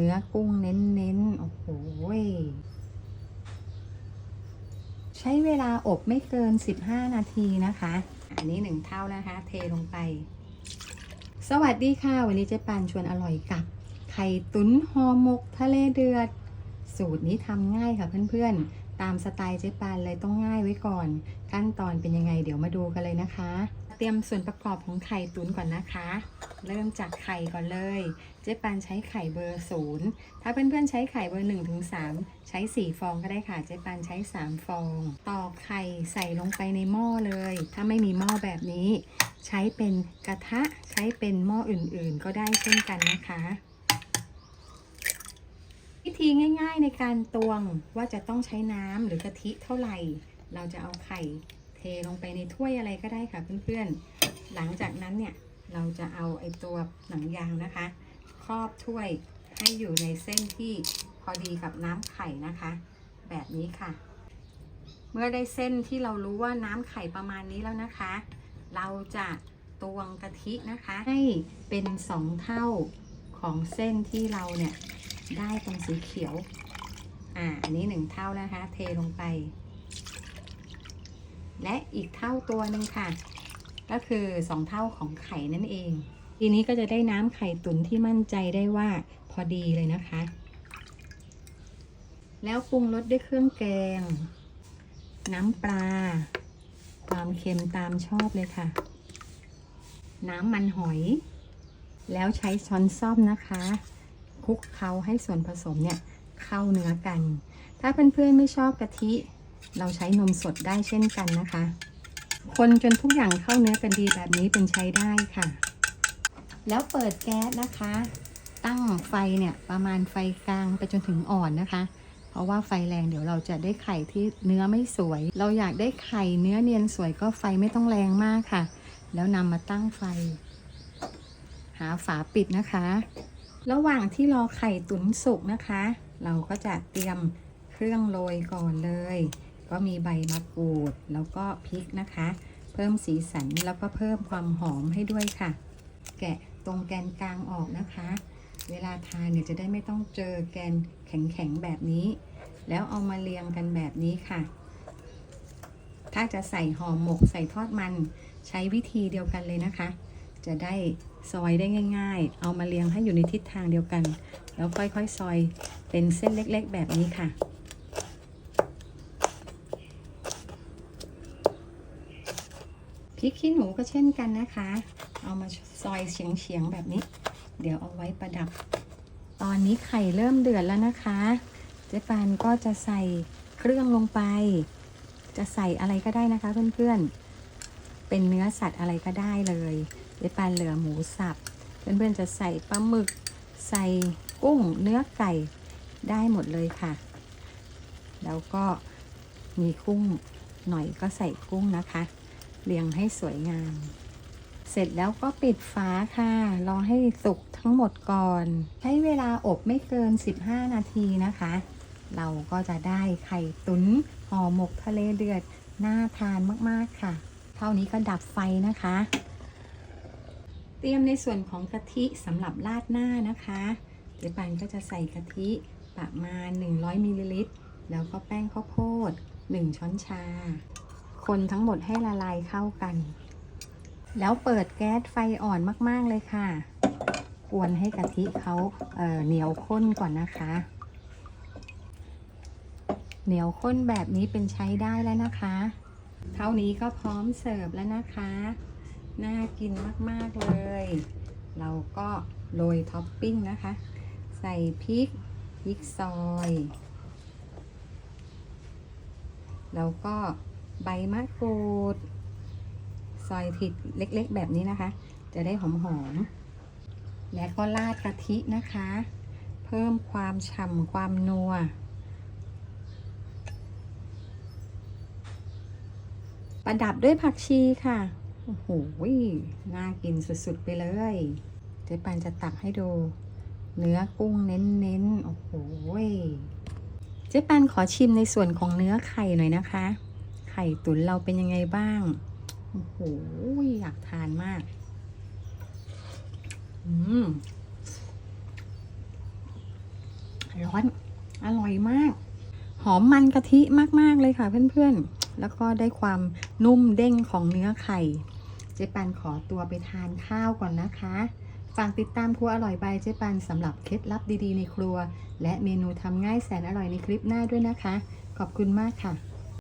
เนื้อกุ้งเน้นๆ โอ้โห ใช้เวลาอบไม่เกิน 15 นาทีนะคะ อันนี้หนึ่งเท่านะคะ เทลงไป สวัสดีค่ะ วันนี้เจ๊ปานชวนอร่อยกับ ไข่ตุ๋นห่อหมกทะเลเดือด สูตรนี้ทำง่ายค่ะเพื่อนๆ ตามสไตล์เจ๊ปานเลยต้องง่ายไว้ก่อน ขั้นตอนเป็นยังไงเดี๋ยวมาดูกันเลยนะคะ เตรียมส่วนประกอบของไข่ตุ๋นก่อนนะคะ เริ่มจากไข่ก่อนเลย เจ๊ปานใช้ไข่เบอร์ศูนย์ถ้าเพื่อนๆใช้ไข่เบอร์1นถึงสใช้4ฟองก็ได้ค่ะ เจ๊ปานใช้3ฟอง ตอกไข่ใส่ลงไปในหม้อเลย ถ้าไม่มีหม้อแบบนี้ ใช้เป็นกระทะใช้เป็นหม้ออื่นๆ ก็ได้เช่นกันนะคะวิธีง่ายๆในการตวงว่าจะต้องใช้น้ำหรือกะทิเท่าไหร่ เราจะเอาไข่ เทลงไปในถ้วยอะไรก็ได้ค่ะเพื่อนๆ หลังจากนั้นเนี่ยเราจะเอาไอตัวหนังยางนะคะ ครอบถ้วยให้อยู่ในเส้นที่พอดีกับน้ำไข่นะคะ แบบนี้ค่ะ เมื่อได้เส้นที่เรารู้ว่าน้ำไข่ประมาณนี้แล้วนะคะ เราจะตวงกะทินะคะ ให้เป็นสองเท่าของเส้นที่เราเนี่ยได้ตรงสีเขียว อ่า อันนี้หนึ่งเท่านะคะ เทลงไป และอีกเท่าตัวหนึ่งค่ะ ก็คือสองเท่าของไข่นั่นเอง ทีนี้ก็จะได้น้ำไข่ตุ๋นที่มั่นใจได้ว่าพอดีเลยนะคะ แล้วปรุงรสด้วยเครื่องแกง น้ำปลา ความเค็มตามชอบเลยค่ะ น้ำมันหอย แล้วใช้ช้อนซ่อมนะคะคลุกเคล้าให้ส่วนผสมเนี่ยเข้าเนื้อกัน ถ้าเพื่อนๆไม่ชอบกะทิ เราใช้นมสดได้เช่นกันนะคะ คนจนทุกอย่างเข้าเนื้อกันดีแบบนี้เป็นใช้ได้ค่ะ แล้วเปิดแก๊สนะคะ ตั้งไฟเนี่ยประมาณไฟกลางไปจนถึงอ่อนนะคะ เพราะว่าไฟแรงเดี๋ยวเราจะได้ไข่ที่เนื้อไม่สวย เราอยากได้ไข่เนื้อเนียนสวยก็ไฟไม่ต้องแรงมากค่ะ แล้วนำมาตั้งไฟ หาฝาปิดนะคะ ระหว่างที่รอไข่ตุ๋นสุกนะคะ เราก็จะเตรียมเครื่องโรยก่อนเลย ก็มีใบมะกรูดแล้วก็พริกนะคะ เพิ่มสีสันแล้วก็เพิ่มความหอมให้ด้วยค่ะ แกะตรงแกนกลางออกนะคะ เวลาทานเนี่ยจะได้ไม่ต้องเจอแกนแข็งๆแบบนี้ แล้วเอามาเรียงกันแบบนี้ค่ะ ถ้าจะใส่ห่อหมกใส่ทอดมันใช้วิธีเดียวกันเลยนะคะ จะได้ซอยได้ง่าย ๆ เอามาเรียงให้อยู่ในทิศทางเดียวกัน แล้วค่อยๆซอยเป็นเส้นเล็กๆ แบบนี้ค่ะ พริกขี้หนูก็เช่นกันนะคะ เอามาซอยเฉียงๆแบบนี้ เดี๋ยวเอาไว้ประดับ ตอนนี้ไข่เริ่มเดือดแล้วนะคะ เจ๊ปานก็จะใส่เครื่องลงไป จะใส่อะไรก็ได้นะคะเพื่อนๆ เป็นเนื้อสัตว์อะไรก็ได้เลย เจ๊ปานเหลือหมูสับ เพื่อนๆจะใส่ปลาหมึก ใส่กุ้ง เนื้อไก่ได้หมดเลยค่ะ แล้วก็มีกุ้งหน่อยก็ใส่กุ้งนะคะ เรียงให้สวยงาม เสร็จแล้วก็ปิดฝาค่ะ รอให้สุกทั้งหมดก่อน ใช้เวลาอบไม่เกิน 15 นาทีนะคะ เราก็จะได้ไข่ตุ๋นห่อหมกทะเลเดือด น่าทานมากๆค่ะ เท่านี้ก็ดับไฟนะคะ เตรียมในส่วนของกะทิสำหรับราดหน้านะคะเจ๊ปันก็จะใส่กะทิประมาณ 100มิลลิลิตรแล้วก็แป้งข้าวโพด 1 ช้อนชา คนทั้งหมดให้ละลายเข้ากัน แล้วเปิดแก๊สไฟอ่อนมาก ๆ เลยค่ะ กวนให้กะทิเขาเเหนียวข้นก่อนนะคะ เหนียวข้นแบบนี้เป็นใช้ได้แล้วนะคะ เท่านี้ก็พร้อมเสิร์ฟแล้วนะคะ น่ากินมาก ๆ เลย เราก็โรยท็อปปิ้งนะคะ ใส่พริกพริกซอย แล้วก็ ใบมะกรูด ซอยผิดเล็กๆ แบบนี้นะคะ จะได้หอมๆ และก็ราดกะทินะคะ เพิ่มความฉ่ำความนัว ประดับด้วยผักชีค่ะ โอ้โห น่ากินสุดๆ ไปเลย เจ๊ปันจะตักให้ดู เนื้อกุ้งเน้นๆ โอ้โห เจ๊ปันขอชิมในส่วนของเนื้อไข่หน่อยนะคะ ข่ตุ๋นเราเป็นยังไงบ้าง โอ้โห อยากทานมาก อืม ร้อน อร่อยมาก หอมมันกะทิมาก ๆ เลยค่ะเพื่อน ๆ แล้วก็ได้ความนุ่มเด้งของเนื้อไข่ เจ๊ปันขอตัวไปทานข้าวก่อนนะคะ ฝากติดตามครัวอร่อยบายเจ๊ปันสำหรับเคล็ดลับดี ๆ ในครัว และเมนูทำง่ายแสนอร่อยในคลิปหน้าด้วยนะคะ ขอบคุณมากค่ะ